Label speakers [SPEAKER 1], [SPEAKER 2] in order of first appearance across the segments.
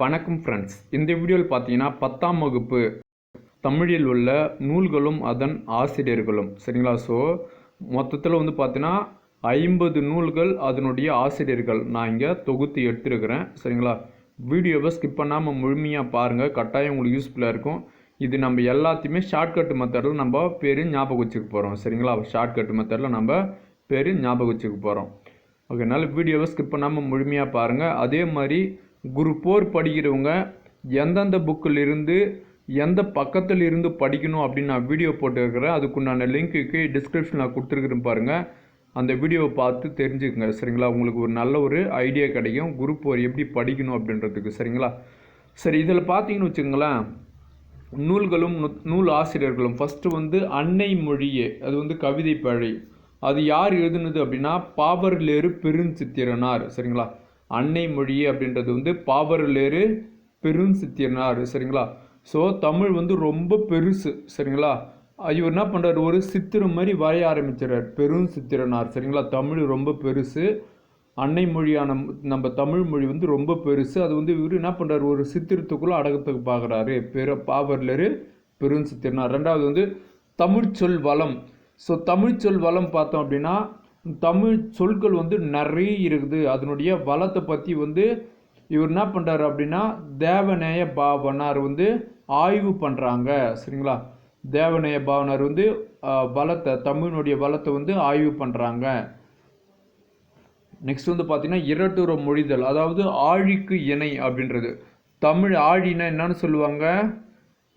[SPEAKER 1] வணக்கம் ஃப்ரெண்ட்ஸ் இந்த வீடியோவில் பார்த்தீங்கன்னா பத்தாம் வகுப்பு தமிழில் உள்ள நூல்களும் அதன் ஆசிரியர்களும். சரிங்களா? ஸோ மொத்தத்தில் வந்து பார்த்தீங்கன்னா ஐம்பது நூல்கள் அதனுடைய ஆசிரியர்கள். நான் இங்கே தொகுத்து எடுத்துருக்கிறேன். சரிங்களா? வீடியோவை ஸ்கிப் பண்ணாமல் முழுமையாக பாருங்கள் கட்டாயம் உங்களுக்கு யூஸ்ஃபுல்லாக இருக்கும். இது நம்ம எல்லாத்தையுமே ஷார்ட்கட் மெத்தடில் நம்ம பேர் ஞாபகம் வச்சுக்க போகிறோம் சரிங்களா? ஷார்ட்கட் மெத்தடில் நம்ம பேர் ஞாபகம் வச்சுக்க போகிறோம் ஓகே அதனால் வீடியோவை ஸ்கிப் பண்ணாமல் முழுமையாக பாருங்கள் அதே மாதிரி குரூப் ஃபோர் படிக்கிறவங்க எந்தெந்த புக்கில் இருந்து எந்த பக்கத்தில் இருந்து படிக்கணும் அப்படின்னு நான் வீடியோ போட்டுருக்கிறேன். அதுக்குண்டான லிங்க்குக்கு டிஸ்கிரிப்ஷனில் கொடுத்துருக்குறேன் பாருங்கள் அந்த வீடியோவை பார்த்து தெரிஞ்சுக்கங்க சரிங்களா? உங்களுக்கு ஒரு நல்ல ஒரு ஐடியா கிடைக்கும். குரூப் ஃபோர் எப்படி படிக்கணும் அப்படின்றதுக்கு சரிங்களா? சரி இதில் பார்த்தீங்கன்னு வச்சுக்கோங்களேன். நூல்களும் நூல் ஆசிரியர்களும் ஃபஸ்ட்டு வந்து அன்னை மொழியே அது வந்து கவிதை பழை. அது யார் எழுதுனது அப்படின்னா பாவர்லேரு பெருஞ்சித்திரனார் சரிங்களா? அன்னை மொழி அப்படின்றது வந்து பாவர்லேறு பெருஞ்சித்திரனார் சரிங்களா? ஸோ தமிழ் வந்து ரொம்ப பெருசு சரிங்களா? இவர் என்ன பண்ணுறாரு ஒரு சித்திரம் மாதிரி வரைய ஆரம்பிச்சிடறார் பெரும் சித்திரனார் சரிங்களா? தமிழ் ரொம்ப பெருசு. அன்னை மொழியான நம்ம தமிழ் மொழி வந்து ரொம்ப பெருசு. அது வந்து இவர் என்ன பண்ணுறாரு ஒரு சித்திரத்துக்குள்ளே அடகத்துக்கு பார்க்குறாரு பெரு பாவர்லரு பெரும் சித்திரனார் ரெண்டாவது வந்து தமிழ்ச்சொல் வளம். ஸோ தமிழ்ச்சொல் வளம் பார்த்தோம் அப்படின்னா தமிழ் சொற்கள் வந்து நிறைய இருக்குது. அதனுடைய வளத்தை பற்றி வந்து இவர் என்ன பண்ணுறாரு அப்படின்னா தேவநேய பாவனார் வந்து ஆய்வு பண்ணுறாங்க சரிங்களா? தேவநேய பாவனார் வந்து வளத்தை தமிழினுடைய வளத்தை வந்து ஆய்வு பண்ணுறாங்க நெக்ஸ்ட் வந்து பார்த்தீங்கன்னா இரட்டுற மொழிதல் அதாவது ஆழிக்கு இணை அப்படின்றது. தமிழ் ஆழினா என்னன்னு சொல்லுவாங்க?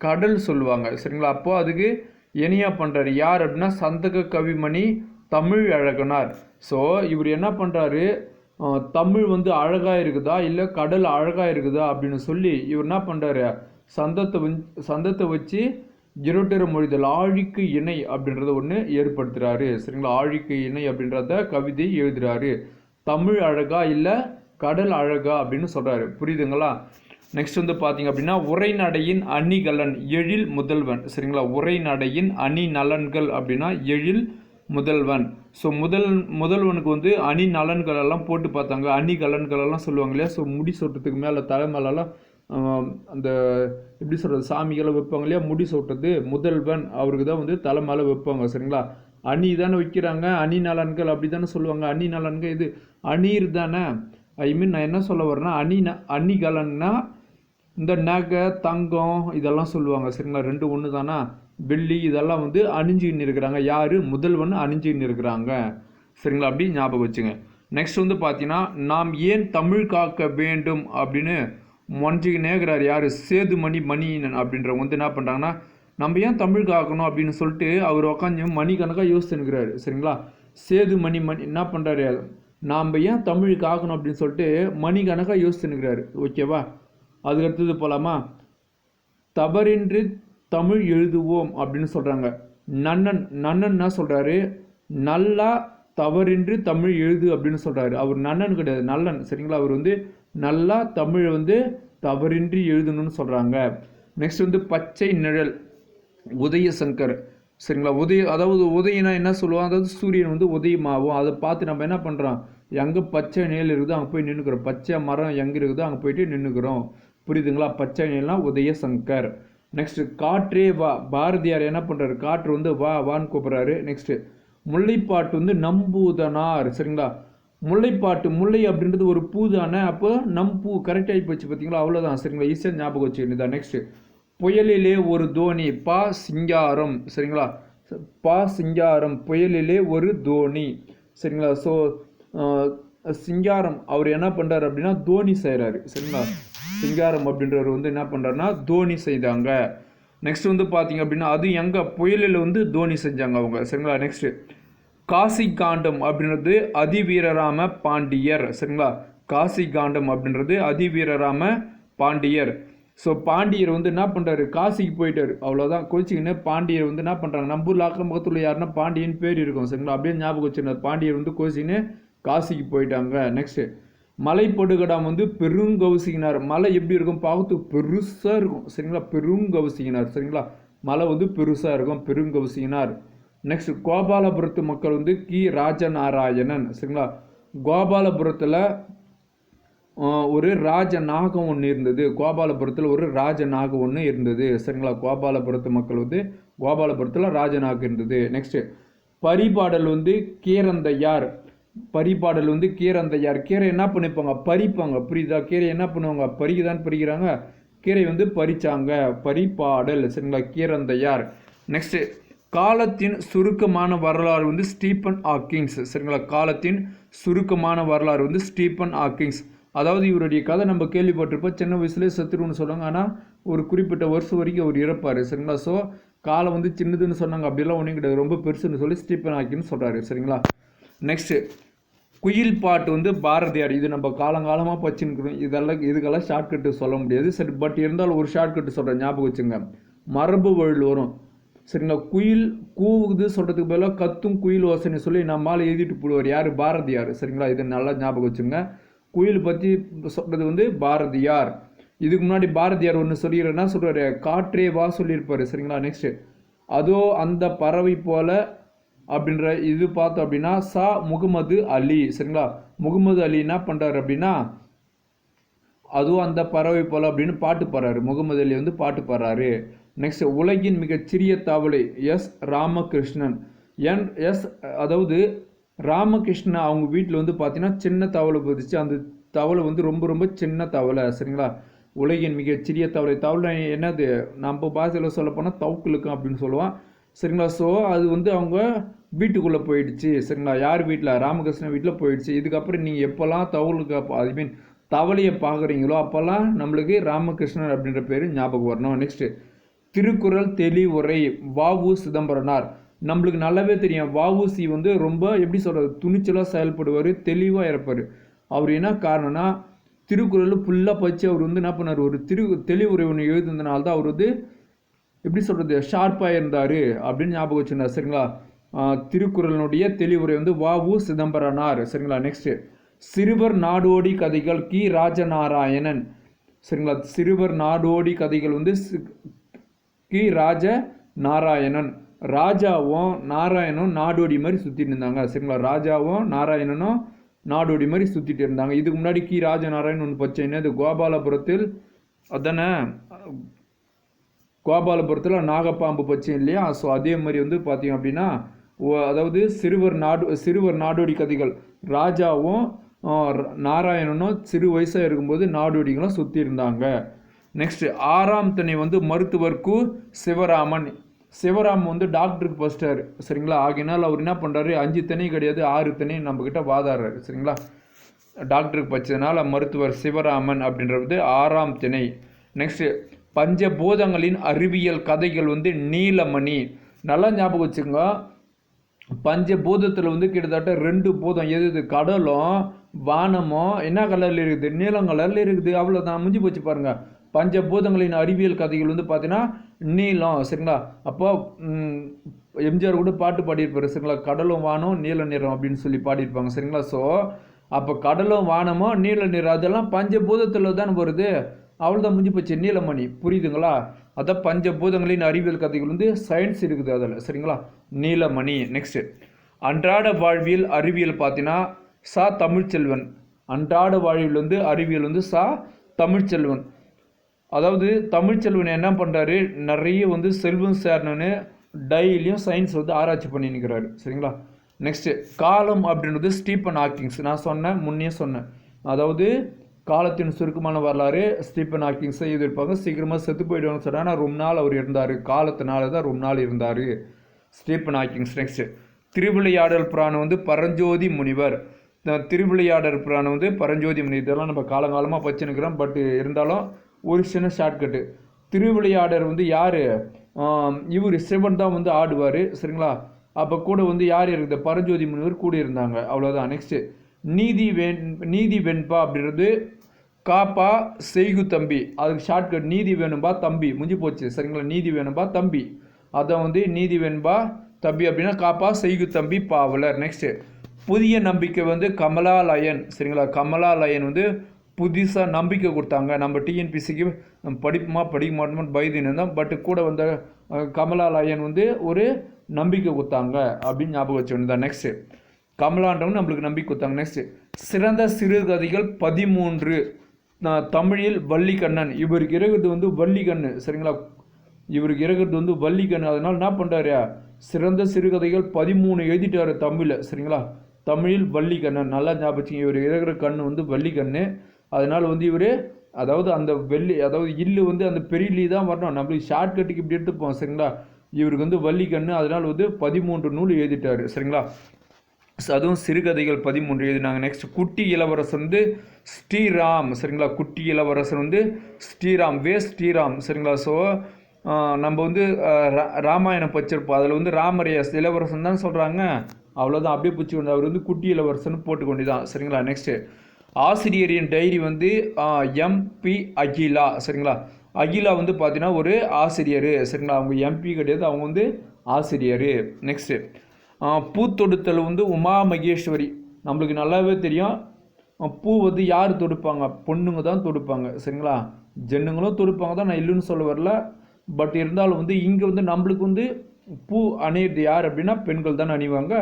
[SPEAKER 1] கடல் சொல்லுவாங்க. சரிங்களா? அப்போது அதுக்கு இணையாக பண்ணுறாரு யார் அப்படின்னா சந்தக கவிமணி தமிழ் அழகனார். ஸோ இவர் என்ன பண்ணுறாரு தமிழ் வந்து அழகாக இருக்குதா இல்லை கடல் அழகாக இருக்குதா அப்படின்னு சொல்லி இவர் என்ன பண்ணுறாரு சந்தத்தை வந் சந்தத்தை வச்சு இருட்டர மொழிதல் ஆழிக்கு இணை அப்படின்றத ஒன்று ஏற்படுத்துகிறாரு சரிங்களா? ஆழிக்கு இணை அப்படின்றத கவிதை எழுதுகிறாரு தமிழ் அழகா இல்லை கடல் அழகா அப்படின்னு சொல்கிறாரு புரியுதுங்களா? நெக்ஸ்ட் வந்து பார்த்தீங்க அப்படின்னா உரைநடையின் அணிகலன் எழில் முதல்வன். சரிங்களா? உரைநடையின் அணி நலன்கள் அப்படின்னா எழில் முதல்வன். ஸோ முதல் முதல்வனுக்கு வந்து அணி நலன்களெல்லாம் போட்டு பார்த்தாங்க. அணி கலன்களெல்லாம் சொல்லுவாங்க இல்லையா? ஸோ முடி சொட்டுறதுக்கு மேலே தலை மேலெல்லாம் அந்த எப்படி சொல்கிறது சாமிகளை வைப்பாங்க இல்லையா? முடி சொட்டுறது முதல்வன் அவருக்கு தான் வந்து தலை மேலே வைப்பாங்க சரிங்களா? அணி தானே வைக்கிறாங்க அணி நலன்கள் அப்படி தானே சொல்லுவாங்க. அணி நலன்கள் இது அணீர் தானே. ஐ மீன் நான் என்ன சொல்ல வரேன்னா அணி ந- அணிகலன்னா இந்த நகை தங்கம் இதெல்லாம் சொல்லுவாங்க சரிங்களா? ரெண்டு ஒன்று தானா? வெள்ளி இதெல்லாம் வந்து அணிஞ்சுக்கின்னு இருக்கிறாங்க. யார்? முதல்வன் அணிஞ்சுக்கின்னு இருக்கிறாங்க. சரிங்களா? அப்படி ஞாபகம் வச்சுங்க. நெக்ஸ்ட் வந்து பார்த்தீங்கன்னா நாம் ஏன் தமிழ் காக்க வேண்டும் அப்படின்னு மொஞ்சிக்கினே இருக்கிறார் யார்? சேதுமணி மணியன் அப்படின்றவங்க வந்து என்ன பண்ணுறாங்கன்னா நம்ம ஏன் தமிழ் காக்கணும் அப்படின்னு சொல்லிட்டு அவர் உட்காந்து மணிக்கணக்காக யோசிச்சுன்னுக்கிறாரு சரிங்களா? சேதுமணி மணி மணி என்ன பண்ணுறாரு நாம் ஏன் தமிழ் காக்கணும் அப்படின்னு சொல்லிட்டு மணிக்கணக்காக யோசிச்சுன்னுக்கிறாரு ஓகேவா? அதுக்கு அடுத்தது போகலாமா தவறின்றி தமிழ் எழுதுவோம் அப்படின்னு சொல்கிறாங்க நன்னன் நன்னன் என்ன சொல்கிறாரு நல்லா தவறின்றி தமிழ் எழுது அப்படின்னு சொல்கிறாரு அவர் நன்னன் கிடையாது நல்லன். சரிங்களா? அவர் வந்து நல்லா தமிழ் வந்து தவறின்றி எழுதணும்னு சொல்கிறாங்க நெக்ஸ்ட் வந்து பச்சை நிழல் உதயசங்கர். சரிங்களா? உதய அதாவது உதயனா என்ன சொல்லுவோம் அதாவது சூரியன் வந்து உதயமாகும். அதை பார்த்து நம்ம என்ன பண்ணுறோம் எங்கே பச்சை நிழல் இருக்குதோ அங்கே போய் நின்றுக்கிறோம் பச்சை மரம் எங்கே இருக்குதோ அங்கே போயிட்டு நின்றுக்கிறோம் புரியுதுங்களா? பச்சை நிழல்னா உதயசங்கர். நெக்ஸ்ட் காற்றே வா பாரதியார் என்ன பண்ணுறாரு காற்று வந்து வா வான்னு கூப்பிட்றாரு. நெக்ஸ்ட்டு முல்லைப்பாட்டு வந்து நம்பூதனார் சரிங்களா? முல்லைப்பாட்டு முல்லை அப்படின்றது ஒரு பூ தானே? அப்போ நம்பூ கரெக்டாகி போச்சு பார்த்தீங்களா? அவ்வளோதான் சரிங்களா? ஈஸியாக ஞாபகம் வச்சுக்கிட்டு நெக்ஸ்ட்டு புயலிலே ஒரு தோனி பா சிங்காரம் சரிங்களா? பா சிங்காரம் புயலிலே ஒரு தோனி சரிங்களா? ஸோ சிங்காரம் அவர் என்ன பண்ணுறாரு அப்படின்னா தோனி செய்கிறாரு சரிங்களா? சிங்காரம் அப்படின்றவர் வந்து என்ன பண்ணுறாருன்னா தோனி செய்தாங்க. நெக்ஸ்ட் வந்து பார்த்தீங்க அப்படின்னா அது எங்கே புயலில் வந்து தோனி செஞ்சாங்க அவங்க. சரிங்களா? நெக்ஸ்ட்டு காசி காண்டம் அப்படின்றது அதிவீரராம பாண்டியர். சரிங்களா? காசி காண்டம் அப்படின்றது அதிவீரராம பாண்டியர். ஸோ பாண்டியர் வந்து என்ன பண்ணுறாரு காசிக்கு போயிட்டார். அவ்வளோதான் கோச்சிக்கின்னு பாண்டியர் வந்து என்ன பண்ணுறாங்க நம்ம ஊரில் அக்கம் பக்கத்தில் யாருன்னா பாண்டியன் பேர் இருக்கும். சரிங்களா? அப்படியே ஞாபகம் வச்சுருந்தார். பாண்டியர் வந்து கோச்சிக்கின்னு காசிக்கு போயிட்டாங்க. நெக்ஸ்ட்டு மலைப்படுகடாம் வந்து பெருங்கவுசிகினார் மலை எப்படி இருக்கும்? பார்க்கறதுக்கு பெருசாக இருக்கும். சரிங்களா? பெருங்கவுசிகினார் சரிங்களா? மலை வந்து பெருசாக இருக்கும். பெருங்கவுசிகினார் நெக்ஸ்ட் கோபாலபுரத்து மக்கள் வந்து கி. ராஜநாராயணன். சரிங்களா? கோபாலபுரத்தில் ஒரு ராஜ நாகம் ஒன்று இருந்தது. கோபாலபுரத்தில் ஒரு ராஜ நாகம் ஒன்று இருந்தது. சரிங்களா? கோபாலபுரத்து மக்கள் வந்து கோபாலபுரத்தில் ராஜநாகம் இருந்தது. நெக்ஸ்ட்டு பரிபாடல் வந்து கீரந்தையார். பரிபாடல் வந்து கீரந்தையார். கீரை என்ன பண்ணிப்பாங்க? பறிப்பாங்க. புரியுதா? கீரை என்ன பண்ணுவாங்க? பறிக்குதான் பறிக்கிறாங்க கீரை வந்து பறிச்சாங்க. பரிபாடல் சரிங்களா? கீரந்தையார். நெக்ஸ்ட் காலத்தின் சுருக்கமான வரலாறு வந்து ஸ்டீபன் ஆக்கிங்ஸ் சரிங்களா? காலத்தின் சுருக்கமான வரலாறு வந்து ஸ்டீபன் ஹாக்கிங்ஸ். அதாவது இவருடைய கதை நம்ம கேள்விப்பட்டிருப்போம். சின்ன வயசுலேயே செத்துருன்னு சொன்னாங்க. ஆனால் ஒரு குறிப்பிட்ட வருஷம் வரைக்கும் அவர் இறப்பார் சரிங்களா? ஸோ காலம் வந்து சின்னதுன்னு சொன்னாங்க. அப்படிலாம் ஒன்றும் கிடையாது. ரொம்ப பெருசுன்னு சொல்லி ஸ்டீபன் ஆக்கின்னு சொல்கிறாரு சரிங்களா? நெக்ஸ்ட்டு குயில் பாட்டு வந்து பாரதியார். இது நம்ம காலங்காலமாக பச்சுன்னு இதெல்லாம் இதுக்கெல்லாம் ஷார்ட்கட்டு சொல்ல முடியாது. சரி பட் இருந்தாலும் ஒரு ஷார்ட்கட்டு சொல்கிறேன் ஞாபகம் வச்சுங்க. மரபு வழியில் வரும். சரிங்களா குயில் கூவுது சொல்கிறதுக்கு பதிலாக கத்தும் குயில் ஓசனை சொல்லி நம்மால் எழுதிட்டு போடுவார். யார்? பாரதியார். சரிங்களா? இது நல்லா ஞாபகம் வச்சுங்க. குயில் பற்றி சொல்கிறது வந்து பாரதியார். இதுக்கு முன்னாடி பாரதியார் ஒன்று சொல்லிடுறேன்னா சொல்கிறாரு காற்றே வா சொல்லியிருப்பார். சரிங்களா? நெக்ஸ்ட்டு அதோ அந்த பறவை போல அப்படின்ற இது பார்த்தோம் அப்படின்னா சா முகமது அலி சரிங்களா? முகமது அலி என்ன பண்ணுறாரு அப்படின்னா அதுவும் அந்த பறவை போல் அப்படின்னு பாட்டு பாடுறாரு. முகமது அலி வந்து பாட்டு பாடுறாரு. நெக்ஸ்ட் உலகின் மிகச்சிறிய தவளை எஸ். ராமகிருஷ்ணன். என் எஸ் அதாவது ராமகிருஷ்ணன் அவங்க வீட்டில் வந்து பார்த்தீங்கன்னா சின்ன தவளை பதிச்சு அந்த தவளை வந்து ரொம்ப ரொம்ப சின்ன தவளை சரிங்களா? உலகின் மிகச்சிறிய தவளை. தவளை என்னது? நம்ம பாஷையில் சொல்ல போனால் தவுக்குலுக்கும் அப்படின்னு சொல்லுவான். சரிங்களா? ஸோ அது வந்து அவங்க வீட்டுக்குள்ளே போயிடுச்சு. சரிங்களா? யார் வீட்டில் ராமகிருஷ்ணன் வீட்டில் போயிடுச்சு. இதுக்கப்புறம் நீங்கள் எப்போல்லாம் தவளுக்கு ஐ மீன் தவளையை பார்க்குறீங்களோ அப்போல்லாம் நம்மளுக்கு ராமகிருஷ்ணன் அப்படின்ற பேர் ஞாபகம் வரணும். நெக்ஸ்ட்டு திருக்குறள் தெளிவுரை வாவு சிதம்பரனார். நம்மளுக்கு நல்லாவே தெரியும். வாவுசி வந்து ரொம்ப எப்படி சொல்கிறது துணிச்சலாக செயல்படுவார் தெளிவாக இருப்பார் அவர் என்ன காரணம்னா திருக்குறள் ஃபுல்லாக படித்து அவர் வந்து என்ன பண்ணார்? ஒரு திரு தெளிவுரை ஒன்று எழுதுனதுனால தான் அவர் வந்து எப்படி சொல்கிறது ஷார்ப்பாக இருந்தார் அப்படின்னு ஞாபகம் வச்சுருந்தார் சரிங்களா? திருக்குறளினுடைய தெளிவுரை வந்து வாவு சிதம்பரனார் சரிங்களா? நெக்ஸ்ட்டு சிறுவர் நாடோடி கதைகள் கி. ராஜநாராயணன் சரிங்களா? சிறுவர் நாடோடி கதைகள் வந்து கி. ராஜ நாராயணன் ராஜாவும் நாராயணும் நாடோடி மாதிரி சுற்றிட்டு இருந்தாங்க சரிங்களா? ராஜாவும் நாராயணனும் நாடோடி மாதிரி சுற்றிட்டு இருந்தாங்க. இதுக்கு முன்னாடி கி. ராஜநாராயணன் ஒன்று பச்சை என்னது? கோபாலபுரத்தில் அதானே? கோபாலபுரத்தில் நாகப்பாம்பு பச்சை இல்லையா? ஸோ அதே மாதிரி வந்து பார்த்தீங்க அப்படின்னா ஓ- அதாவது சிறுவர் நாடு சிறுவர் நாடோடி கதைகள். ராஜாவும் நாராயணனும் சிறு வயசாக இருக்கும்போது நாடோடிகளும் சுற்றி இருந்தாங்க. நெக்ஸ்ட்டு ஆறாம் தனி வந்து மருத்துவர் கு சிவராமன். சிவராமன் வந்து டாக்டருக்கு ஃபஸ்ட்டார் சரிங்களா? ஆகினால் அவர் என்ன பண்ணுறாரு அஞ்சு தனி கிடையாது ஆறு தனி நம்மக்கிட்ட வாதாடுறாரு சரிங்களா? டாக்டருக்கு பச்சதுனால மருத்துவர் சிவராமன் அப்படின்றது ஆறாம் திணை. நெக்ஸ்ட்டு பஞ்சபூதங்களின் அறிவியல் கதைகள் வந்து நீலமணி. நல்லா ஞாபகம் வச்சுங்க பஞ்சபூதத்தில் வந்து கிட்டத்தட்ட ரெண்டு பூதம். எது இது? கடலும் வானமும். என்ன கலரில் இருக்குது? நீலம் கலரில் இருக்குது. அவ்வளோதான் முடிஞ்சு போச்சு பாருங்கள் பஞ்சபூதங்களின் அறிவியல் கதைகள் வந்து பார்த்தீங்கன்னா நீலம். சரிங்களா? அப்போ எம்ஜிஆர் கூட பாட்டு பாடியிருப்பாரு. சரிங்களா? கடலும் வானம் நீல நிறம் அப்படின்னு சொல்லி பாடியிருப்பாங்க. சரிங்களா? ஸோ அப்போ கடலும் வானமும் நீல நிறம். அதெல்லாம் பஞ்சபூதத்தில் தான் வருது. அவ்வளோதான் முடிஞ்சு போச்சு. நீலமணி புரியுதுங்களா? அதான் பஞ்சபூதங்களின் அறிவியல் கதைகள் வந்து சயின்ஸ் இருக்குது அதில். சரிங்களா? நீலமணி நெக்ஸ்ட் அன்றாட வாழ்வியல் அறிவியல் பார்த்தீங்கன்னா சா தமிழ்ச்செல்வன். அன்றாட வாழ்வியல் வந்து அறிவியல் வந்து சா தமிழ்ச்செல்வன். அதாவது தமிழ்ச்செல்வன் என்ன பண்ணுறாரு நிறைய வந்து செல்வம் சேரணுன்னு டெய்லியும் சயின்ஸ் வந்து ஆராய்ச்சி பண்ணி நிற்கிறாரு சரிங்களா? நெக்ஸ்ட்டு காலம் அப்படின்றது ஸ்டீபன் ஹாக்கிங்ஸ். நான் சொன்னேன் முன்னே சொன்னேன். அதாவது காலத்தின் சுருக்கமான வரலாறு ஸ்டீபன் ஹாக்கிங்ஸ் எழுதியிருப்பாங்க சீக்கிரமாக செத்து போயிடுவாங்கன்னு சொன்னால் ஆனால் ரொம்ப நாள் அவர் இருந்தார். காலத்தினால தான் ரொம்ப நாள் இருந்தார் Stephen Hawkings. Next Thiruvilaiyadal Puranam வந்து பரஞ்சோதி முனிவர். திருவிளையாடல் புராணம் வந்து பரஞ்சோதி முனிவர். இதெல்லாம் நம்ம காலங்காலமாக படிச்சுன்னுக்கிறோம் பட் இருந்தாலும் ஒரு சின்ன ஷார்ட்கட்டு திருவிளையாடர் வந்து யார்? இவர் சிவன் தான் வந்து ஆடுவார். சரிங்களா? அப்போ கூட வந்து யார் இருக்குது பரஞ்சோதி முனிவர் கூட இருந்தாங்க அவ்வளோதான் நெக்ஸ்ட்டு நீதி வெண் நீதி வெண்பா அப்படின்றது காப்பா செய்கு தம்பி. அதுக்கு ஷார்ட்கட் நீதி வேணும்பா தம்பி. முடிஞ்சு போச்சு. சரிங்களா? நீதி வேணும்பா தம்பி. அதை வந்து நீதி வேணும்பா தம்பி அப்படின்னா காப்பா செய்கு தம்பி பாவலர். நெக்ஸ்ட்டு புதிய நம்பிக்கை வந்து கமலா லயன் சரிங்களா? கமலா லயன் வந்து புதுசாக நம்பிக்கை கொடுத்தாங்க. நம்ம டிஎன்பிசிக்கு நம்ம படிப்புமா படிக்க மாட்டோமான்னு பயந்துன்னு இருந்தோம். பட் கூட வந்த கமலா லயன் வந்து ஒரு நம்பிக்கை கொடுத்தாங்க அப்படின்னு ஞாபகம் வச்சுருந்தா நெக்ஸ்ட்டு கமலான்றவங்க நம்மளுக்கு நம்பி கொடுத்தாங்க. நெக்ஸ்ட் சிறந்த சிறுகதைகள் பதிமூன்று. நான் தமிழில் வள்ளிக்கண்ணன். இவருக்கு இருக்கிறது வந்து வள்ளிக்கண்ணு. சரிங்களா? இவருக்கு இருக்கிறது வந்து வள்ளிக்கண்ணு. அதனால் என்ன பண்ணுறாரு சிறந்த சிறுகதைகள் பதிமூணு எழுதிட்டாரு தமிழில். சரிங்களா? தமிழில் வள்ளிக்கண்ணன். நல்லா ஞாபகம் இவர் இருக்கிற கண்ணு வந்து வள்ளிக்கண்ணு. அதனால் வந்து இவர் அதாவது அந்த வெள்ளி அதாவது இல்லு வந்து அந்த பெரிய லீ தான் வரணும். நம்மளுக்கு ஷார்ட்கட்டுக்கு இப்படி எடுத்துப்போம். சரிங்களா? இவருக்கு வந்து வள்ளிக்கண்ணு. அதனால் வந்து பதிமூன்று நூல் எழுதிட்டாரு. சரிங்களா? அதுவும் சிறுகதைகள் பதிமூன்று எழுதினாங்க. நெக்ஸ்ட் குட்டி இளவரசன் வந்து ஸ்ரீராம். சரிங்களா? குட்டி இளவரசன் வந்து ஸ்ரீராம் வே ஸ்ரீராம். சரிங்களா? ஸோ நம்ம வந்து ரா- ராமாயணம் படிச்சிருப்போம். அதில் வந்து ராமரைய இளவரசன் தான் சொல்கிறாங்க அவ்வளோதான் அப்படியே பிடிச்சி கொண்டு அவர் வந்து குட்டி இளவரசன் போட்டு கொண்டுதான். சரிங்களா? நெக்ஸ்ட்டு ஆசிரியரின் டைரி வந்து எம்பி அகிலா. சரிங்களா? அகிலா வந்து பார்த்தீங்கன்னா ஒரு ஆசிரியர். சரிங்களா? அவங்க எம்பி கிடையாது. அவங்க வந்து ஆசிரியர். நெக்ஸ்ட்டு பூத்தொடுத்தல் வந்து உமா மகேஸ்வரி. நம்மளுக்கு நல்லாவே தெரியும். பூ வந்து யார் தொடுப்பாங்க? பொண்ணுங்க தான் தொடுப்பாங்க. சரிங்களா? ஜென்னுங்களும் தொடுப்பாங்க தான். நான் இல்லைன்னு சொல்ல வரல. பட் இருந்தாலும் வந்து இங்கே வந்து நம்மளுக்கு வந்து பூ அணியிறது யார் அப்படின்னா பெண்கள் தான் அணிவாங்க.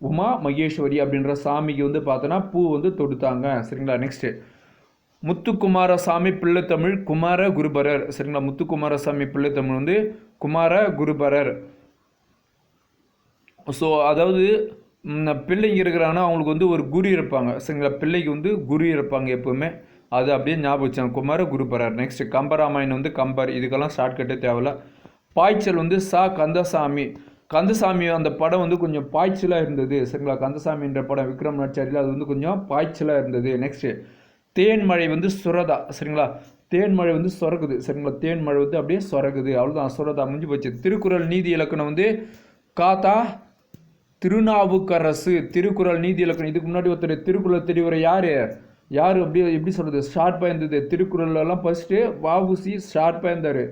[SPEAKER 1] உமா மகேஸ்வரி அப்படின்ற சாமிக்கு வந்து பார்த்தோன்னா பூ வந்து தொடுத்தாங்க. சரிங்களா? நெக்ஸ்ட்டு முத்துக்குமாரசாமி பிள்ளைத்தமிழ் குமார குருபரர் சரிங்களா? முத்துக்குமாரசாமி பிள்ளைத்தமிழ் வந்து குமார குருபரர் ஸோ அதாவது பிள்ளைங்க இருக்கிறாங்கன்னா அவங்களுக்கு வந்து ஒரு குரு இருப்பாங்க. சரிங்களா பிள்ளைக்கு வந்து குரு இருப்பாங்க எப்போவுமே. அது அப்படியே ஞாபகம் வச்சாங்க குமார குருபரர் நெக்ஸ்ட் கம்பராமாயணம் வந்து கம்பர். இதுக்கெல்லாம் ஷார்ட்கட்டே தேவையில்ல. பாய்ச்சல் வந்து சா கந்தசாமி. கந்தசாமி அந்த படம் வந்து கொஞ்சம் பாய்ச்சலாக இருந்தது. சரிங்களா? கந்தசாமின்ற படம் விக்ரம் நாச்சாரியில் அது வந்து கொஞ்சம் பாய்ச்சலாக இருந்தது. நெக்ஸ்ட்டு தேன்மழை வந்து சுரதா. சரிங்களா? தேன்மழை வந்து சுரக்குது. சரிங்களா? தேன்மழை வந்து அப்படியே சுரக்குது. அவ்வளோதான் சுரதா முடிஞ்சு போச்சு. திருக்குறள் நீதி இலக்கணம் வந்து காத்தா திருநாவுக்கரசு திருக்குறள் நீதி இலக்கணம். இதுக்கு முன்னாடி ஒருத்தர் திருக்குறள் தெரிவரை யார்? யார்? அப்படியே எப்படி சொல்கிறது ஷார்ப்பாக இருந்தது திருக்குறள்லாம் ஃபஸ்ட்டு வாபுசி ஷார்ப்பாக இருந்தார்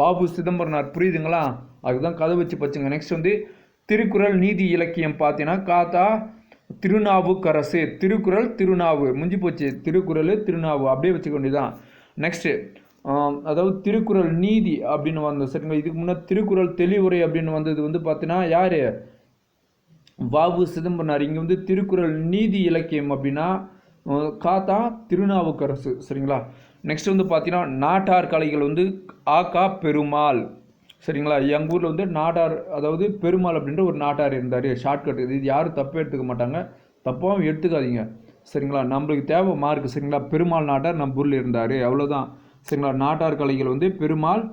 [SPEAKER 1] வாபு சிதம்பரனார். புரியுதுங்களா? அதுதான் கதை வச்சு பச்சுங்க நெக்ஸ்ட் வந்து திருக்குறள் நீதி இலக்கியம் பார்த்தீங்கன்னா காத்தா திருநாவுக்கரசு. திருக்குறள் திருநாவு. முஞ்சி போச்சு. திருக்குறள் திருநாவு. அப்படியே வச்சுக்க வேண்டியதான் நெக்ஸ்ட்டு அதாவது திருக்குறள் நீதி அப்படின்னு வந்த சரிங்களா இதுக்கு முன்னாடி திருக்குறள் தெளிவுரை அப்படின்னு வந்தது வந்து பார்த்தீங்கன்னா யார்? வாவு சிதம்பரனார் இங்கே வந்து திருக்குறள் நீதி இலக்கியம் அப்படின்னா காத்தா திருநாவுக்கரசு. சரிங்களா? நெக்ஸ்ட் வந்து பார்த்தீங்கன்னா நாட்டார் கலைகள் வந்து ஆகா பெருமாள். சரிங்களா? எங்கள் ஊரில் வந்து நாட்டார் அதாவது பெருமாள் அப்படின்ற ஒரு நாட்டார் இருந்தார். ஷார்ட்கட் இது யாரும் தப்பே எடுத்துக்க மாட்டாங்க. தப்பாகவும் எடுத்துக்காதீங்க. சரிங்களா? நம்மளுக்கு தேவை மார்க் சரிங்களா? பெருமாள் நாட்டார் நம்ம ஊரில் இருந்தார். அவ்வளோதான் சரிங்களா? நாட்டார் கலைகள் வந்து பெருமாள்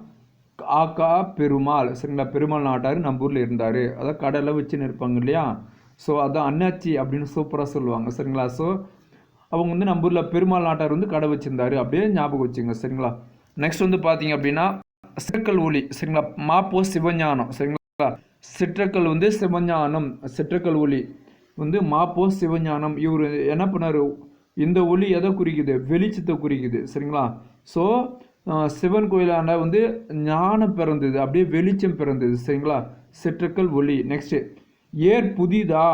[SPEAKER 1] காக்கா பெருமாள். சரிங்களா? பெருமாள் நாட்டார் நம்ம ஊரில் இருந்தார். அதான் கடலை வச்சுன்னு இருப்பாங்க இல்லையா? ஸோ அதான் அண்ணாச்சி அப்படின்னு சூப்பராக சொல்லுவாங்க. சரிங்களா? ஸோ அவங்க வந்து நம்ம ஊரில் பெருமாள் நாட்டார் வந்து கடை வச்சுருந்தாரு. அப்படியே ஞாபகம் வச்சுங்க. சரிங்களா? நெக்ஸ்ட் வந்து பார்த்தீங்க அப்படின்னா சிற்றக்கல் ஒளி. சரிங்களா? மாப்போ சிவஞானம். சரிங்களா? சிற்றக்கல் வந்து சிவஞானம். சிற்றக்கல் ஒளி வந்து மாப்போ சிவஞானம். இவர் என்ன பண்ணார்? இந்த ஒளி எதை குறிக்குது? வெளிச்சத்தை குறிக்குது. சரிங்களா? ஸோ சிவன் கோயிலான வந்து ஞானம் பிறந்தது அப்படியே வெளிச்சம் பிறந்தது சரிங்களா? சிற்றக்கல் ஒளி. நெக்ஸ்ட் ஏர் புதிதா?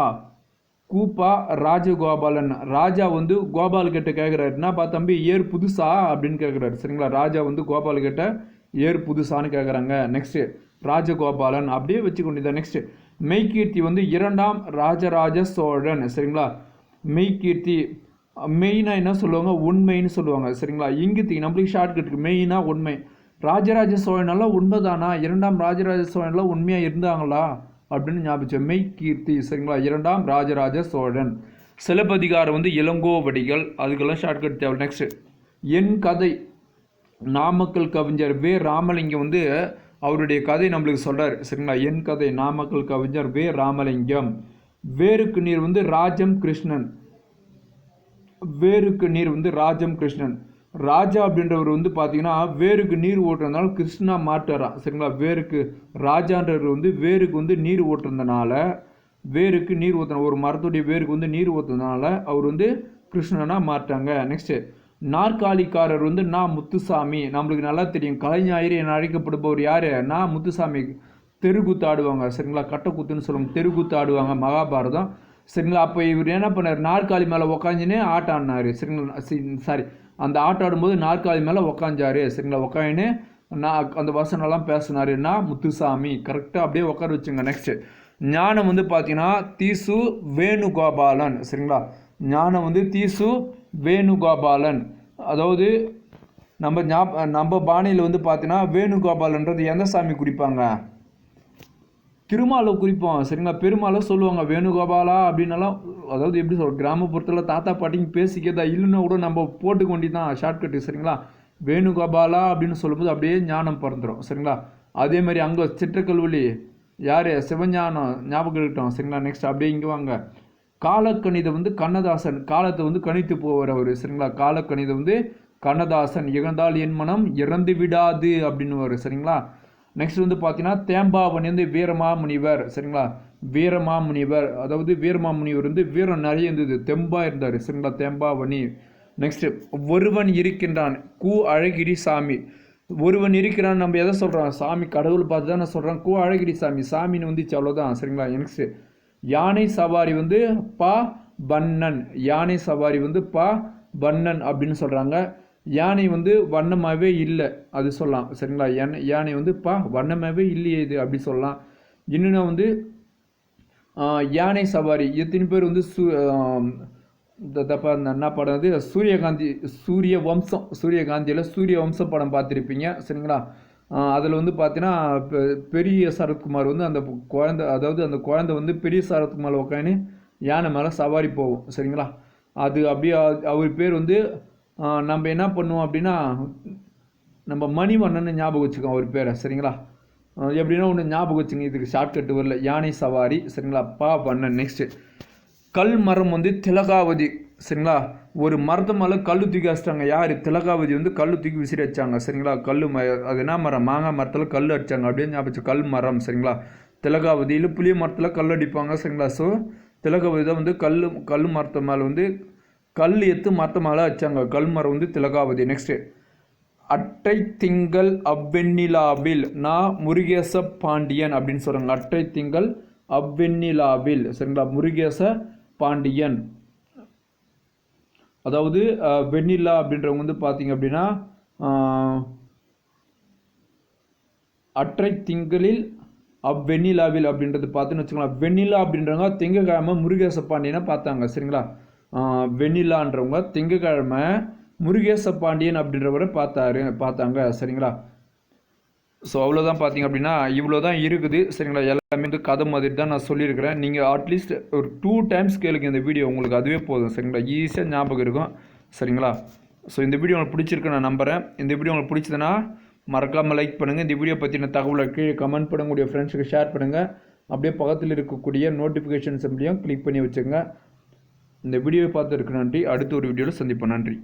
[SPEAKER 1] கூப்பா ராஜகோபாலன். ராஜா வந்து கோபால் கிட்ட கேட்குறாரு என்னப்பா தம்பி ஏர் புதுசா? அப்படின்னு கேட்குறாரு சரிங்களா? ராஜா வந்து கோபால் கிட்ட ஏர் புதுசான்னு கேட்குறாங்க நெக்ஸ்ட் ராஜகோபாலன் அப்படியே வச்சு கொண்டிருந்தா நெக்ஸ்ட் மெய்கீர்த்தி வந்து இரண்டாம் ராஜராஜ சோழன் சரிங்களா? மெய்கீர்த்தி மெயினாக என்ன சொல்லுவாங்க? உண்மைன்னு சொல்லுவாங்க சரிங்களா? இங்கித்தி நம்மளுக்கு ஷார்ட்கட்டுக்கு மெயினாக உண்மை. ராஜராஜ சோழனெல்லாம் உண்மைதானா? இரண்டாம் ராஜராஜ சோழனெல்லாம் உண்மையாக இருந்தாங்களா? அப்படின்னு ஞாபகம் மெய் கீர்த்தி சரிங்களா? இரண்டாம் ராஜராஜ சோழன். சிலப்பதிகாரம் வந்து இளங்கோவடிகள் அதுக்கெல்லாம் ஷார்ட்கட் தேவை. நெக்ஸ்ட் என் கதை. நாமக்கல் கவிஞர் வே. ராமலிங்கம் வந்து அவருடைய கதை நம்மளுக்கு சொல்கிறார் சரிங்களா? என் கதை நாமக்கல் கவிஞர் வே. ராமலிங்கம். வேருக்கு நீர் வந்து ராஜம் கிருஷ்ணன். வேருக்கு நீர் வந்து ராஜம் கிருஷ்ணன். ராஜா அப்படின்றவர் வந்து பார்த்தீங்கன்னா வேருக்கு நீர் ஓட்டுறதுனால கிருஷ்ணா மாட்டுறான் சரிங்களா? வேருக்கு ராஜான்றவர் வந்து வேருக்கு வந்து நீர் ஓட்டுறதுனால வேருக்கு நீர் ஊற்றின ஒரு மரத்துடைய வேருக்கு வந்து நீர் ஊற்றுறதுனால அவர் வந்து கிருஷ்ணனாக மாற்றாங்க. நெக்ஸ்ட்டு நாற்காலிக்காரர் வந்து நான் முத்துசாமி. நம்மளுக்கு நல்லா தெரியும். கலைஞாயிறு என அழைக்கப்படுபவர் யார்? நான் முத்துசாமி. தெருக்கூத்து ஆடுவாங்க. சரிங்களா? கட்டக்கூத்துன்னு சொல்லுவாங்க. தெருக்கூத்து ஆடுவாங்க. மகாபாரதம். சரிங்களா அப்போ இவர் என்ன பண்ணார்? நாற்காலி மேலே உக்காந்துனே ஆட்டம் ஆடினாரு. சரிங்களா சாரி அந்த ஆட்டம் ஆடும்போது நாற்காலி மேலே உக்காஞ்சாரு. சரிங்களா உக்காயின்னு நான் அந்த வசனம்லாம் பேசினாருன்னா முத்துசாமி கரெக்டாக அப்படியே உட்கார வச்சுங்க நெக்ஸ்ட் ஞானம் வந்து பார்த்தீங்கன்னா தீசு வேணுகோபாலன் சரிங்களா? ஞானம் வந்து தீசு வேணுகோபாலன். அதாவது நம்ம ஞாப நம்ம பாணியில் வந்து பார்த்தீங்கன்னா வேணுகோபாலன்றது எந்த சாமி குறிப்பாங்க திருமாலை குறிப்போம். சரிங்களா? பெருமாளை சொல்லுவாங்க வேணுகோபாலா அப்படின்னாலும் அதாவது எப்படி சொல்ற கிராமப்புறத்தில் தாத்தா பாட்டிங்க பேசிக்கிறதா இல்லைன்னா கூட நம்ம போட்டுக்கொண்டே தான் ஷார்ட்கட்டு சரிங்களா? வேணுகோபாலா அப்படின்னு சொல்லும்போது அப்படியே ஞானம் பிறந்துடும் சரிங்களா? அதே மாதிரி அங்கே சிற்றக்கல்வெளி யார்? சிவஞானம் ஞாபகம் இருக்கட்டும் சரிங்களா? நெக்ஸ்ட் அப்படியே இங்கே வாங்க. காலக்கணிதம் வந்து கண்ணதாசன் காலத்தை வந்து கணித்து போவார் அவர் சரிங்களா? காலக்கணிதம் வந்து கண்ணதாசன் இழந்தால் என் மனம் இறந்து விடாது அப்படின்னு சரிங்களா? நெக்ஸ்ட் வந்து பார்த்தீங்கன்னா தேம்பாவணி வந்து வீரமாமுனிவர் சரிங்களா? வீரமாமுனிவர் அதாவது வீரமாமுனிவர் வந்து வீரம் நிறைய இருந்தது தெம்பா இருந்தார் சரிங்களா? தேம்பாவணி. நெக்ஸ்ட் ஒருவன் இருக்கின்றான் கு அழகிரி சாமி. ஒருவன் இருக்கிறான் நம்ம எதை சொல்கிறோம் சாமி கடவுள் பார்த்து தான் நான் சொல்கிறேன் கு அழகிரி சாமி சாமின்னு வந்துச்சு அவ்வளோதான் சரிங்களா? நெக்ஸ்ட் யானை சவாரி வந்து பா பன்னன் யானை சவாரி வந்து பா பன்னன் அப்படின்னு சொல்கிறாங்க யானை வந்து வண்ணமாகவே இல்லை அது சொல்லலாம். சரிங்களா? யானை யானை வந்து பா வண்ணமாகவே இல்லையே இது அப்படி சொல்லலாம். இன்னொன்று வந்து யானை சவாரி. எத்தனை பேர் வந்து சு இந்த தப்பா இந்த என்ன படம் வந்து சூரியகாந்தி சூரிய வம்சம். சூரியகாந்தியில் சூரிய வம்சம் படம் பார்த்துருப்பீங்க. சரிங்களா? அதில் வந்து பார்த்தீங்கன்னா பெ- பெரிய சரத்குமார் வந்து அந்த குழந்த அதாவது அந்த குழந்தை வந்து பெரிய சரத்குமார் உட்காந்து யானை மேலே சவாரி போகும். சரிங்களா? அது அப்படியே அவர் பேர் வந்து நம்ம என்ன பண்ணுவோம் அப்படின்னா நம்ம மணிவண்ணன் ஞாபகம் வச்சுக்கோம் அவர் பேரை சரிங்களா? எப்படின்னா ஒன்று ஞாபகம் வச்சுங்க இதுக்கு ஷார்ட்கட் வரல. யானை சவாரி சரிங்களா? பா பண்ணன் நெக்ஸ்ட்டு கல் மரம் வந்து திலகாவதி சரிங்களா? ஒரு மரத்து மேலே கல் தூக்கி வச்சிட்டாங்க. யார்? திலகாவதி வந்து கல் தூக்கி விசிறி வச்சாங்க சரிங்களா? கல் ம அது என்ன மரம்? மாங்காய் மரத்தில் கல் அடிச்சாங்க. அப்படின்னு ஞாபகம் கல் மரம் சரிங்களா? திலகாவதியில் புளிய மரத்தில் கல் அடிப்பாங்க சரிங்களா? ஸோ திலகாவதி தான் வந்து கல் கல் மரத்து மேலே வந்து கல் எத்து மாற்ற மேலே வச்சாங்க. கல் மரம் வந்து திலகாவதி. நெக்ஸ்ட்டு அட்டை திங்கள் அவ்வெண்ணிலாவில். நான் முருகேச பாண்டியன் அப்படின்னு சொல்கிறாங்க அட்டை திங்கள் அவ்வெண்ணிலாவில். சரிங்களா? முருகேச பாண்டியன் அதாவது வெண்ணிலா அப்படின்றவங்க வந்து பார்த்தீங்க அப்படின்னா அற்றை திங்களில் அவ்வெண்ணிலாவில் அப்படின்றது பார்த்துன்னு வச்சுக்கலாம் வெண்ணிலா அப்படின்றவங்க திங்கக்கிழமை முருகேச பாண்டியனை பார்த்தாங்க. சரிங்களா? வெண்ணிலான்றவங்க திங்கக்கிழமை முருகேச பாண்டியன் அப்படின்றவரை பார்த்தாரு பார்த்தாங்க. சரிங்களா? ஸோ அவ்வளோதான் பார்த்தீங்க அப்படின்னா இவ்வளோ தான் இருக்குது. சரிங்களா? எல்லாமே வந்து கதை மாதிரி தான் நான் சொல்லியிருக்கிறேன். நீங்கள் அட்லீஸ்ட் ஒரு டூ டைம்ஸ் கேளுங்க இந்த வீடியோ உங்களுக்கு அதுவே போதும். சரிங்களா? ஈஸியாக ஞாபகம் இருக்கும். சரிங்களா? ஸோ இந்த வீடியோ உங்களுக்கு பிடிச்சிருக்கு நான் நம்புகிறேன் இந்த வீடியோ உங்களுக்கு பிடிச்சதுன்னா மறக்காமல் லைக் பண்ணுங்கள் இந்த வீடியோ பற்றின தகவலை கீழே கமெண்ட் பண்ணக்கூடிய ஃப்ரெண்ட்ஸுக்கு ஷேர் பண்ணுங்கள் அப்படியே பக்கத்தில் இருக்கக்கூடிய நோட்டிஃபிகேஷன் சிம்லையும் கிளிக் பண்ணி வச்சுங்க இந்த வீடியோவை பார்த்துருக்க நன்றி. அடுத்த ஒரு வீடியோவில் சந்திப்போம். நன்றி.